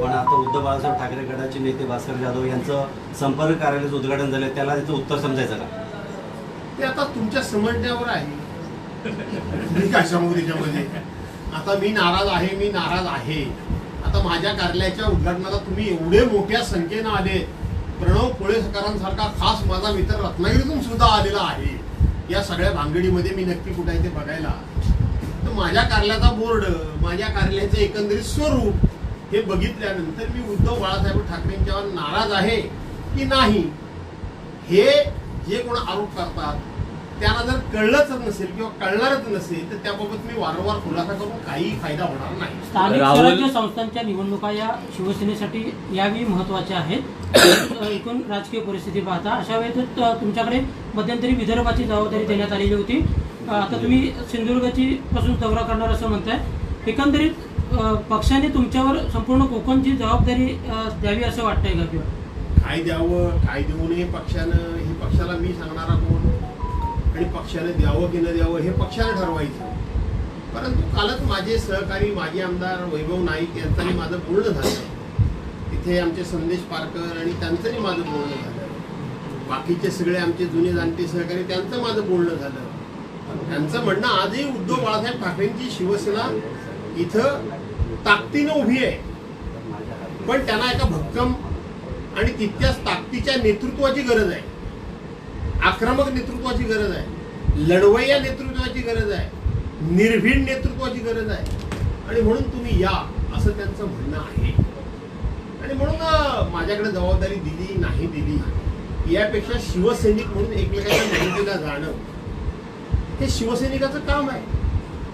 पण आता उद्धव बाळासाहेब ठाकरे गटाचे नेते भास्कर जाधव यांचं संपर्क कार्यालयाचं उद्घाटन झालं त्याला त्याचं उत्तर समजायचं का? ते आता तुमच्या समजण्यावर आहे. मी काय सांगू त्याच्यामध्ये? आता मी नाराज आहे मी नाराज आहे. आता माझ्या कार्यालयाच्या उद्घाटनाला तुम्ही एवढे मोठ्या संख्येनं आले. प्रणव कोळेसकरांसारखा खास माझा मित्र रत्नागिरीतून सुद्धा आलेला आहे. या सगळ्या भांगडीमध्ये मी नक्की कुठे आहे ते बघायला. तर माझ्या कार्यालयाचा बोर्ड माझ्या कार्यालयाचं एकंदरीत स्वरूप हे बघितल्यानंतर मी उद्धव बाळासाहेब ठाकरेंच्यावर नाराज आहे की नाही? हे जे कोण आरोप करतात त्यांना जर कळलंच नसेल किंवा कळणारच नसेल तर त्याबाबत मी वारंवार खुलासा करून काही फायदा होणार नाही. स्थानिक स्वराज्य संस्थांच्या निवडणुका या शिवसेनेसाठी यावेळी महत्त्वाच्या आहेत. एकूण राजकीय परिस्थिती पाहता अशा वेळेत अ, तुमच्याकडे मध्यंतरी विदर्भाची जबाबदारी देण्यात आलेली होती. आता तुम्ही सिंधुदुर्गची पासून दौरा करणार असं म्हणताय. एकंदरीत पक्षाने तुमच्यावर संपूर्ण कोकणची जबाबदारी द्यावी असं वाटतंय का किंवा? काय द्यावं काय देऊ नये पक्षानं हे पक्षाला मी सांगणारा कोण? आणि पक्षाने द्यावं की न द्यावं हे पक्षाला ठरवायचं. परंतु कालच माझे सहकारी माजी आमदार वैभव नाईक यांचंही माझं पूर्ण झालं. तिथे आमचे संदेश पारकर आणि त्यांचंही माझं बोलणं झालं. बाकीचे सगळे आमचे जुने जाणते सहकारी त्यांचं माझं बोलणं झालं. त्यांचं म्हणणं आजही उद्धव बाळासाहेब ठाकरेंची शिवसेना इथं ताकदीनं उभी आहे. पण त्यांना एका भक्कम आणि तितक्याच ताकदीच्या नेतृत्वाची गरज आहे. आक्रमक नेतृत्वाची गरज आहे. लढवय्या नेतृत्वाची गरज आहे. निर्भीड नेतृत्वाची गरज आहे. आणि म्हणून तुम्ही या असं त्यांचं म्हणणं आहे. आणि म्हणून माझ्याकडे जबाबदारी दिली नाही दिली यापेक्षा शिवसैनिक म्हणून एकमेकांच्या मदतीला जाणं हे शिवसैनिकाचं काम आहे.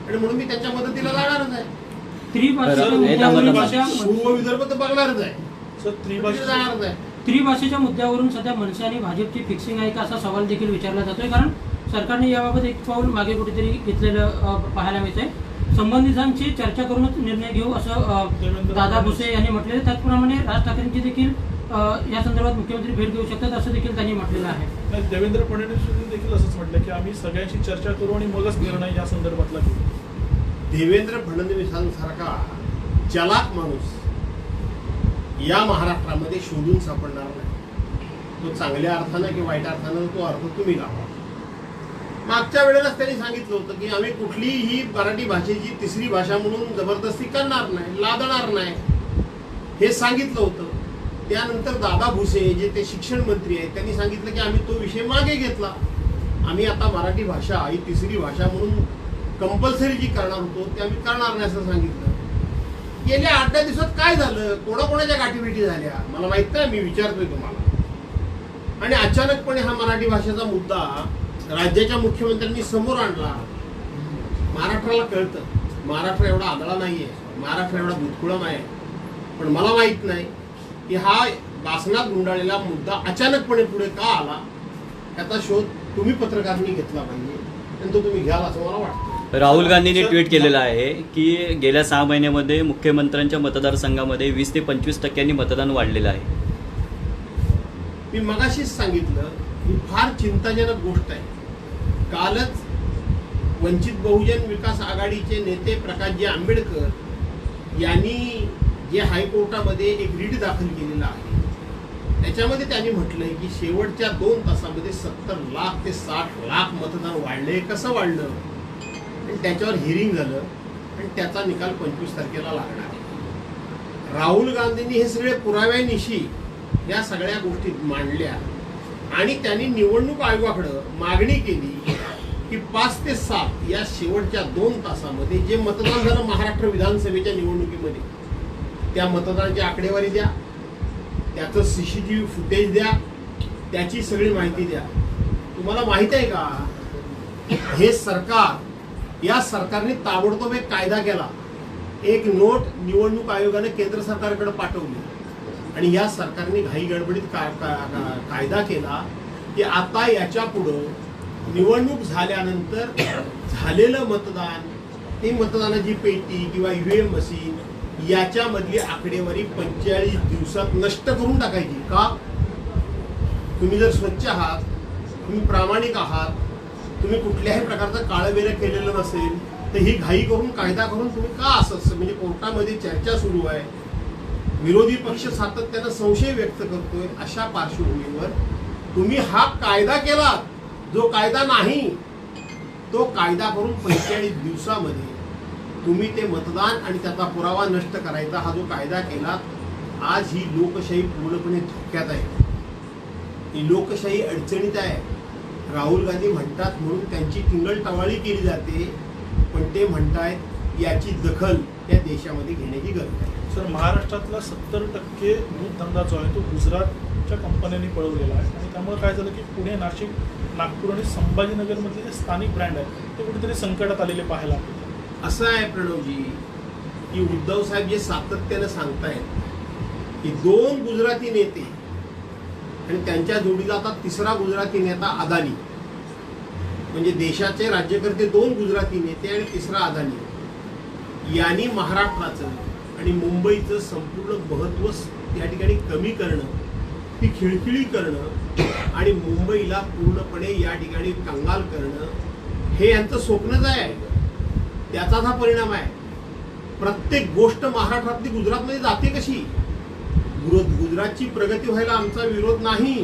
आणि म्हणून मी त्यांच्या मदतीला जाणारच आहे. त्रिभाषेच्या बरं, मुद्द्यावरून सध्या पूर्व विदर्भ तर बघणारच आहे. सर तिथे त्रिभाषा जाणारच आहे. त्रिभाषेच्या मुद्द्यावरून सध्या मनसे आणि भाजपची फिक्सिंग आहे का असा सवाल देखील विचारला जातोय. कारण सरकारने याबाबत एक पाऊल मागे कुठेतरी घेतलेलं अ, पाहायला मिळतंय. संबंधितांची चर्चा करूनच निर्णय घेऊ असं अ, दादा. भुसे यांनी म्हटलेलं आहे. त्याचप्रमाणे राज ठाकरेंची देखील या संदर्भात मुख्यमंत्री भेट घेऊ शकतात असं देखील त्यांनी म्हटलेलं आहे. देवेंद्र फडणवीस यांनी देखील असंच म्हटलं की आम्ही सगळ्यांशी चर्चा करू आणि मगच निर्णय या संदर्भातला घेऊ. देवेंद्र फडणवीसांसारखा चलाक माणूस या महाराष्ट्रामध्ये शोधून सापडणार नाही. तो चांगल्या अर्थानं किंवा वाईट अर्थानं तो अर्थ तुम्ही लावा मागच्या वेळेलाच त्यांनी सांगितलं होतं की आम्ही कुठलीही मराठी भाषेची तिसरी भाषा म्हणून जबरदस्ती करणार नाही लादणार नाही. हे सांगितलं होतं. त्यानंतर दादा भुसे जे ते शिक्षण मंत्री आहेत त्यांनी सांगितलं की आम्ही तो विषय मागे घेतला. आम्ही आता मराठी भाषा ही तिसरी भाषा म्हणून कंपल्सरी जी करणार होतो ते आम्ही करणार नाही असं सांगितलं. गेल्या आठ दहा दिवसात काय झालं? कोणाकोणाच्या गाठीभेटी झाल्या? मला माहीत नाही मी विचारतोय तुम्हाला. आणि अचानकपणे हा मराठी भाषेचा मुद्दा राज्याच्या मुख्यमंत्र्यांनी समोर आणला. महाराष्ट्राला कळतं. महाराष्ट्र एवढा आदळा नाहीये. महाराष्ट्र एवढा दुधकुळा नाही पण मला माहीत नाही की हा वासनात गुंडाळलेला मुद्दा अचानकपणे पुढे का आला त्याचा शोध तुम्ही पत्रकारांनी घेतला पाहिजे आणि तो तुम्ही घ्याल असं मला वाटतं. राहुल गांधींनी ट्विट केलेलं आहे की गेल्या सहा महिन्यामध्ये मुख्यमंत्र्यांच्या मतदारसंघामध्ये वीस ते पंचवीस टक्क्यांनी मतदान वाढलेलं आहे. मी मगाशीच सांगितलं ही फार चिंताजनक गोष्ट आहे. कालच वंचित बहुजन विकास आघाडीचे नेते प्रकाशजी आंबेडकर यांनी जे हायकोर्टामध्ये एक रीट दाखल केलेला आहे. त्याच्यामध्ये त्यांनी म्हटलंय की शेवटच्या दोन तासामध्ये सत्तर लाख ते साठ लाख मतदान वाढले कसं वाढलं? आणि त्याच्यावर हिअरिंग झालं आणि त्याचा निकाल पंचवीस तारखेला लागणार आहे. राहुल गांधींनी हे सगळे पुराव्यानिशी या सगळ्या गोष्टी मांडल्या आणि त्यांनी निवडणूक आयोगाकडं मागणी केली की पाच ते सात या शेवटच्या दोन तासामध्ये जे मतदान झालं महाराष्ट्र विधानसभेच्या निवडणुकीमध्ये त्या मतदानाची आकडेवारी द्या. त्याचं सीसीटीव्ही फुटेज द्या. त्याची सगळी माहिती द्या. तुम्हाला माहीत आहे का? हे सरकार या सरकारने ताबडतोब एक कायदा केला. एक नोट निवडणूक आयोगाने केंद्र सरकारकडे पाठवली. आणि या सरकारने घाई गडबडीत का, का, का, कायदा केला की आता याच्या पुढं निवडणूक झाल्यानंतर झालेलं मतदान ते मतदानाची पेटी किंवा ईव्हीएम मशीन याच्यामधली आकडेवारी पंचेचाळीस दिवसात नष्ट करून टाकायची. का? तुम्ही जर स्वच्छ आहात तुम्ही प्रामाणिक आहात तुम्ही कुठल्याही प्रकारचं काळवेर केलेलं नसेल तर ही घाई करून कायदा करून तुम्ही का असं असं म्हणजे कोर्टामध्ये चर्चा सुरू आहे. विरोधी पक्ष सातत्यानं संशय व्यक्त करतोय अशा पार्श्वभूमीवर तुम्ही हा कायदा केला जो कायदा नाही तो कायदा करून पंचेचाळीस दिवसामध्ये तुम्ही ते मतदान आणि त्याचा पुरावा नष्ट करायचा हा जो कायदा केला आज ही लोकशाही पूर्णपणे धोक्यात आहे. ही लोकशाही अडचणीत आहे. राहुल गांधी म्हणतात म्हणून त्यांची टिंगलटवाळी केली जाते पण ते म्हणतायत याची दखल या देशामध्ये घेण्याची गरज आहे. सर महाराष्ट्रातला सत्तर टक्के दूध धंदा जो आहे तो गुजरातच्या कंपन्यांनी पळवलेला आहे. आणि त्यामुळे काय झालं की पुणे नाशिक नागपूर आणि संभाजीनगरमधले जे स्थानिक ब्रँड आहेत ते कुठेतरी संकटात आलेले पाहायला असं आहे प्रणवजी की उद्धव साहेब जे सातत्यानं सांगतायत की दोन गुजराती नेते आणि त्यांच्या जोडीला आता तिसरा गुजराती नेता अदानी. म्हणजे देशाचे राज्यकर्ते दोन गुजराती नेते आणि तिसरा अदानी. यांनी महाराष्ट्राचं आणि मुंबईचं संपूर्ण महत्त्व या ठिकाणी कमी करणं ती खिळखिळी करणं आणि मुंबईला पूर्णपणे या ठिकाणी कंगाल करणं हे यांचं स्वप्नच आहे. त्याचाच हा परिणाम आहे. प्रत्येक गोष्ट महाराष्ट्रातली गुजरातमध्ये जाते कशी? गुजरातची प्रगती व्हायला आमचा विरोध नाही.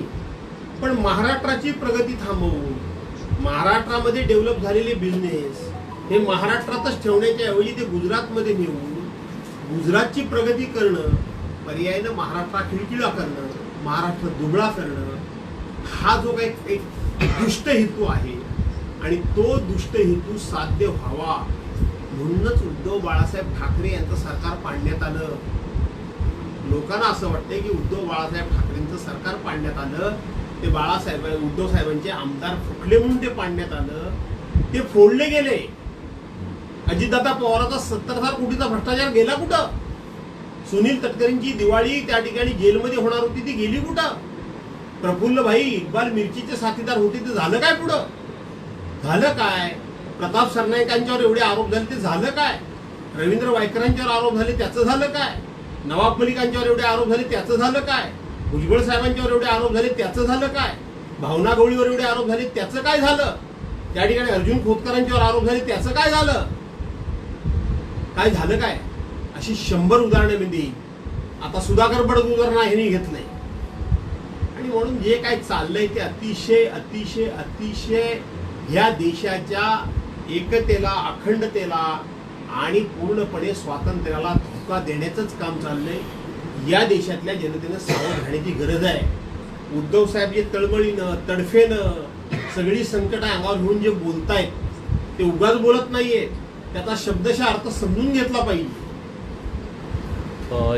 पण महाराष्ट्राची प्रगती थांबवून महाराष्ट्रामध्ये डेव्हलप झालेले बिझनेस हे महाराष्ट्रातच ठेवण्याच्या ऐवजी ते गुजरातमध्ये नेऊन गुजरातची प्रगती करणं पर्यायानं महाराष्ट्रात खिळखिळा करणं महाराष्ट्र दुबळा करणं हा जो काही एक दुष्ट हेतू आहे आणि तो दुष्ट हेतू साध्य व्हावा. म्हणूनच उद्धव बाळासाहेब ठाकरे यांचं सरकार पाडण्यात आलं. लोकांना असं वाटतंय की उद्धव बाळासाहेब ठाकरेंचं सरकार पाडण्यात आलं. ते बाळासाहेब उद्धव साहेबांचे आमदार फुटले म्हणून ते पाडण्यात आलं. ते फोडले गेले. अजितदादा पवाराचा सत्तर हजार कोटीचा भ्रष्टाचार गेला कुठं? सुनील तटकरेंची दिवाळी त्या ठिकाणी जेलमध्ये होणार होती ती गेली कुठं? प्रफुल्ल भाई इक्बाल मिरचीचे साथीदार होते ते झालं काय पुढं? झालं काय? प्रताप सरनाईकांच्यावर एवढे आरोप झाले ते झालं काय? रवींद्र वायकरांच्यावर आरोप झाले त्याचं झालं काय? नवाब मलिकांच्यावर एवढे आरोप झाले त्याचं झालं काय? भुजबळ साहेबांच्यावर एवढे आरोप झाले त्याचं झालं काय? भावना गवळीवर एवढे आरोप झाले त्याचं काय झालं? त्या ठिकाणी अर्जुन खोतकरांच्यावर आरोप झाले त्याचं काय झालं? काय झालं काय? अशी शंभर उदाहरणं मी देईन. आता सुधाकर बडद हिने घेत नाही. आणि म्हणून जे काय चाललंय ते अतिशय अतिशय अतिशय ह्या देशाच्या एकतेला अखंडतेला आणि पूर्णपणे स्वातंत्र्याला धोका देण्याचंच काम चाललंय. या देशातल्या जनतेनं सावध राहण्याची गरज आहे. उद्धव साहेब जे तळमळीनं तडफेनं सगळी संकट अंगावर घेऊन जे बोलतायत ते उगाच बोलत नाहीये त्याचा शब्दशः अर्थ समजून घेतला पाहिजे.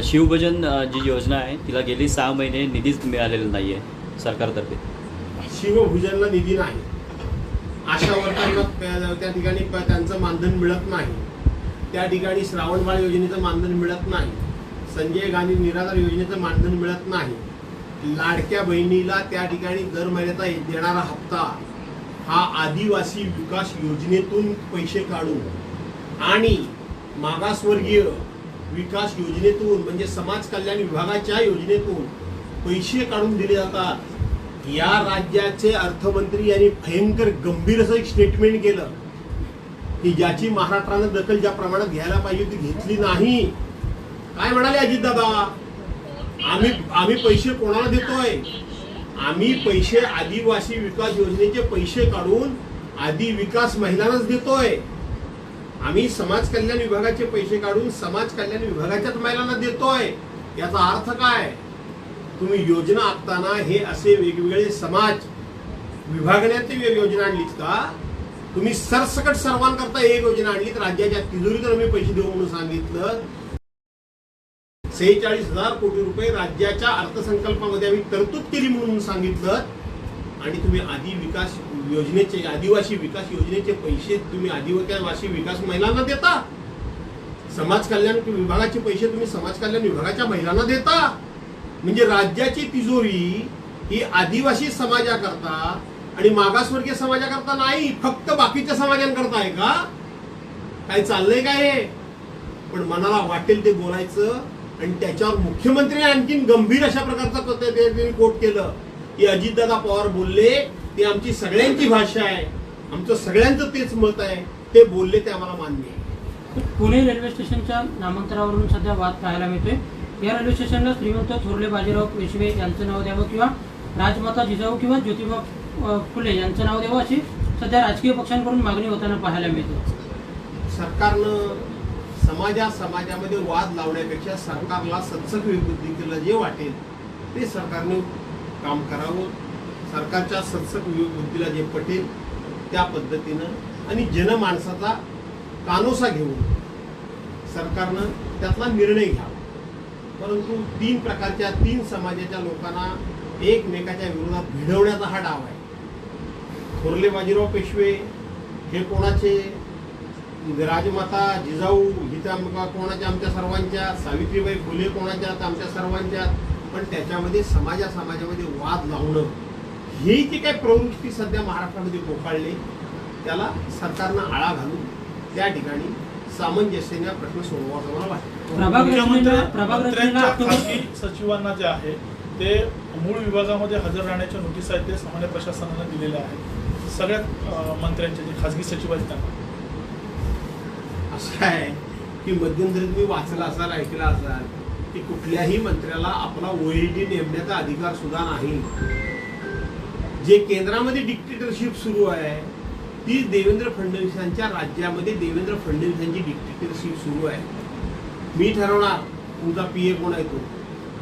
शिवभोजन जी योजना आहे तिला गेली सहा महिने निधीच मिळालेला नाही आहे सरकारतर्फे. शिवभुजनला निधी नाही. आशा वर्करांना त्या- त्या ठिकाणी प- त्यांचं मानधन मिळत नाही. त्या ठिकाणी श्रावणबाळ योजनेचं मानधन मिळत नाही. संजय गांधी निराधार योजनेचं मानधन मिळत नाही. लाडक्या बहिणीला त्या ठिकाणी दर महिन्याचा देणारा हप्ता. हा आदिवासी विकास योजनेतून पैसे काढून आणि मागासवर्गीय विकास योजनेतून म्हणजे समाज कल्याण विभागाच्या योजनेतून पैसे काढून दिले जातात. या राज्याचे अर्थमंत्री यांनी भयंकर गंभीर असं एक स्टेटमेंट केलं की ज्याची महाराष्ट्रानं दखल ज्या प्रमाणात घ्यायला पाहिजे ती घेतली नाही. काय म्हणाले अजितदादा? आम्ही आम्ही पैसे कोणाला देतोय? आम्ही पैसे आदिवासी विकास योजनेचे पैसे काढून आदि विकास महिलांनाच देतोय. आम्ही समाज कल्याण विभागाचे पैसे काढून समाज कल्याण विभागाच्याच महिलांना देतोय. याचा अर्थ काय? तुम्ही योजना आखताना हे असे वेगवेगळे समाज विभागण्याची योजना आणलीत का? तुम्ही सरसकट सर्वांकरता एक योजना आणली राज्याच्या तिजोरीत आम्ही पैसे देऊ म्हणून सांगितलं. सेहेचाळीस हजार कोटी रुपये राज्याच्या अर्थसंकल्पामध्ये आम्ही तरतूद केली म्हणून सांगितलं. आणि तुम्ही आदी विकास योजनेचे आदिवासी विकास योजनेचे पैसे तुम्ही आदिवासी विकास महिलांना देता. समाज कल्याण विभागाचे पैसे तुम्ही समाज कल्याण विभागाच्या महिलांना देता. म्हणजे राज्याची तिजोरी ही आदिवासी समाजाकरता आणि मागासवर्गीय समाजाकरता नाही फक्त बाकीच्या समाजांकरता आहे का? काय चाललंय काय हे? पण मनाला वाटेल ते बोलायचं आणि त्याच्यावर मुख्यमंत्र्यांनी आणखीन गंभीर अशा प्रकारचा क- कोट केलं. की अजितदादा पवार बोलले ती आमची सगळ्यांची भाषा आहे. आमचं सगळ्यांचं तेच मत आहे. ते बोलले ते आम्हाला मान्य आहे. पुणे रेल्वे स्टेशनच्या नामांतरावरून सध्या वाद पाहायला मिळतोय. या रेल्वे स्टेशनला श्रीमंत थोरले बाजीराव पेशवे यांचं नाव द्यावं किंवा राजमाता जिजाऊ किंवा ज्योतिबा फुले यांचं नाव द्यावं अशी सध्या राजकीय पक्षांकडून मागणी होताना पाहायला मिळते. सरकारनं समाजा समाजामध्ये वाद लावण्यापेक्षा सरकारला सत्सक विभूतीला जे वाटेल ते सरकारने काम करावं. सरकारच्या सत्सक विभूतीला जे पटेल त्या पद्धतीनं आणि जनमाणसाचा कानोसा घेऊन सरकारनं त्यातला निर्णय घ्यावा. परंतु तीन प्रकारच्या तीन समाजाच्या लोकांना एकमेकाच्या विरोधात भिडवण्याचा हा डाव आहे. थोरले बाजीराव पेशवे हे कोणाचे? राजमाता जिजाऊ हिच्या कोणाच्या? आमच्या सर्वांच्या. सावित्रीबाई फुले कोणाच्या? आमच्या सर्वांच्या. पण त्याच्यामध्ये समाजा समाजामध्ये वाद लावणं ही जी काही प्रवृत्ती सध्या महाराष्ट्रामध्ये पोकाळली त्याला सरकारनं आळा घालून त्या ठिकाणी सामंजस्याने प्रश्न सोडवावा मला वाटतं. मंत्र्यांच्या सचिवांना जे आहे ते मूळ विभागामध्ये हजर राहण्याच्या नोटीस आहेत ते सामान्य प्रशासनाने दिलेल्या आहेत. सगळ्या अं, मंत्र्यांचे जे खासगी सचिव आहेत त्यांना. असं आहे की मध्यंतरी तुम्ही वाचला असाल ऐकला असाल की कुठल्याही मंत्र्याला आपला ओएडी नेमण्याचा अधिकार सुद्धा नाही. जे केंद्रामध्ये डिक्टेटरशिप सुरू आहे ती देवेंद्र फडणवीसांच्या राज्यामध्ये देवेंद्र फडणवीसांची डिक्टेटरशिप सुरू आहे. मी ठरवणार तुमचा पी ए कोण येतो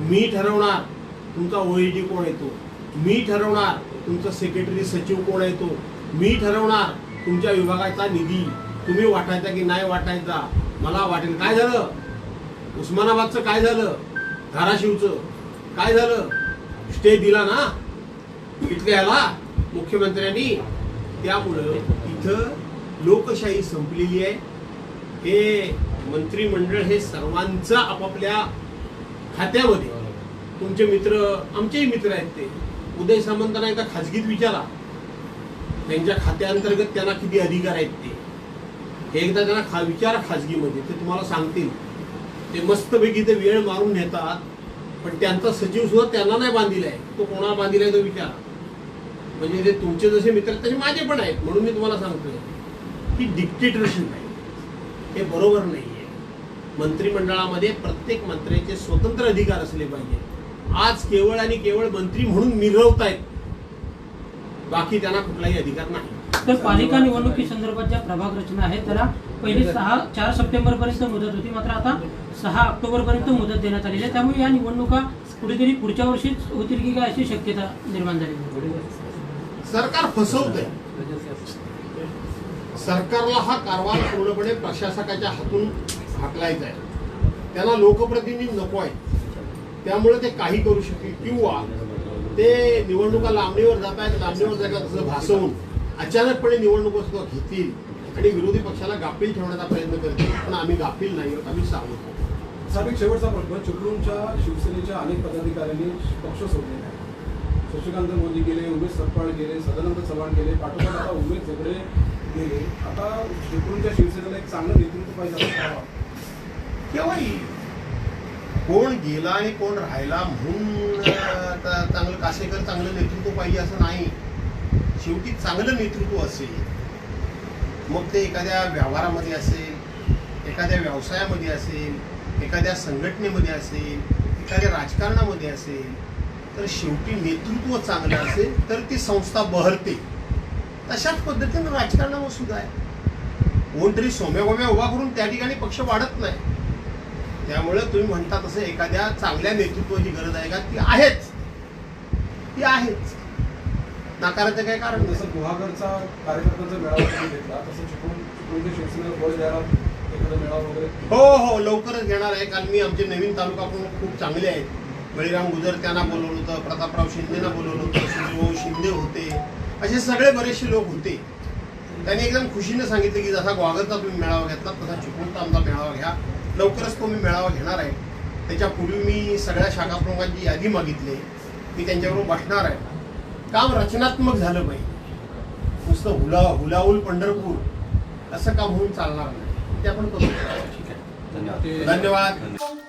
मी ठरवणार तुमचा ओ ई डी कोण येतो मी ठरवणार तुमचा सेक्रेटरी सचिव कोण येतो मी ठरवणार तुमच्या विभागाचा निधी. तुम्ही वाटायचा की नाही वाटायचा? मला वाटेल. काय झालं? उस्मानाबादचं काय झालं? धाराशिवचं. काय झालं? स्टे दिला ना? इथल्या याला मुख्यमंत्र्यांनी त्यामुळं इथं लोकशाही संपलेली आहे. हे मंत्रिमंडळ हे सर्वांचं आपापल्या खात्यामध्ये. तुमचे मित्र आमचेही मित्र आहेत ते. उदय सामंतांना एकदा खाजगीत विचारा. त्यांच्या खात्याअंतर्गत त्यांना किती अधिकार आहेत ते. हे एकदा त्यांना खा विचारा खाजगीमध्ये. ते तुम्हाला सांगतील. ते मस्तपैकी ते वेळ मारून नेतात. पण त्यांचा सचिव सुद्धा त्यांना नाही बांधिलाय तो कोणाला आहे तो विचारा. म्हणजे ते तुमचे जसे मित्र आहेत, तसे माझे पण आहेत म्हणून मी तुम्हाला सांगतोय. की डिक्टेटरशिप आहे. हे बरोबर नाही आहे मंत्रिमंडळामध्ये प्रत्येक मंत्र्याचे स्वतंत्र अधिकार असले पाहिजे. आज केवळ आणि केवळ मंत्री म्हणून मिरवतायत. बाकी त्यांना कुठलाही अधिकार नाही. तर पालिका निवडणुकी संदर्भात ज्या प्रभाग रचना आहे त्याला पहिले सहा चार सप्टेंबर पर्यंत मुदत होती. मात्र आता सहा ऑक्टोबर पर्यंत मुदत देण्यात आलेली आहे. त्यामुळे या निवडणुका कुठेतरी पुढच्या वर्षीच होतील की काय अशी शक्यता निर्माण झाली सरकार फसवत आहे सरकारला हा कारभार पूर्णपणे प्रशासकाच्या हातून हाकलायचा आहे. त्यांना लोकप्रतिनिधी नको आहे त्यामुळे ते काही करू शकतील. किंवा ते निवडणुका लांबणीवर जात आहेत लांबणीवर जातात असं भासवून अचानकपणे निवडणुका सुद्धा घेतील आणि विरोधी पक्षाला गाफील ठेवण्याचा प्रयत्न करतील. पण आम्ही गाफील नाही आहोत आम्ही सावध आहोत. साहेब शेवटचा प्रश्न. चिपळूणच्या शिवसेनेच्या अनेक पदाधिकाऱ्यांनी पक्ष सोडलेला आहे. शशिकांत मोदी गेले उमेश सपकाळ गेले सदानंद चव्हाण गेले पाठोपाठ आता उमेश झगडे गेले. आता शेकडूंच्या शिवसेनेला एक चांगलं नेतृत्व पाहिजे असं केव्हाही कोण गेला आणि कोण राहिला म्हणून चांगलं कासेकर चांगलं नेतृत्व पाहिजे असं नाही. शेवटी चांगलं नेतृत्व असेल मग ते एखाद्या व्यवहारामध्ये असेल एखाद्या व्यवसायामध्ये असेल एखाद्या संघटनेमध्ये असेल एखाद्या राजकारणामध्ये असेल तर शेवटी नेतृत्व चांगलं असेल तर ती संस्था बहरते. तशाच पद्धतीनं राजकारणामध्ये सुद्धा आहे. कोणतरी सोम्या गोम्या उभा करून त्या ठिकाणी पक्ष वाढत नाही. त्यामुळे तुम्ही म्हणता तसं एखाद्या चांगल्या नेतृत्वाची गरज आहे का? ती आहेच. ती आहेच. नाकाराचं काही कारण जसं गुहागरचा कार्यकर्त्यांचा मेळावा घेतला तसं चिपळूण शिवसेनेला बळ द्यायला एखादा मेळावा वगैरे हो हो. लवकरच घेणार आहे काल मी आमचे नवीन तालुका प्रमुख खूप चांगले आहेत. बळीराम गुजर त्यांना बोलवलं होतं प्रतापराव शिंदेना बोलवलं होतं सुनीलभाऊ शिंदे होते. असे सगळे बरेचसे लोक होते. त्यांनी एकदम खुशीने सांगितलं की जसा ग्वागरचा तुम्ही मेळावा घेतला तसा चिपळूणचा आमचा मेळावा घ्या. लवकरच तो मी मेळावा घेणार आहे. त्याच्यापूर्वी मी सगळ्या शाखा प्रमुखांची यादी मागितली. मी त्यांच्याबरोबर बसणार आहे. काम रचनात्मक झालं पाहिजे नुसतं हुला हुलाहुल पंढरपूर. असं काम होऊन चालणार नाही. ते आपण करू. धन्यवाद. धन्यवाद.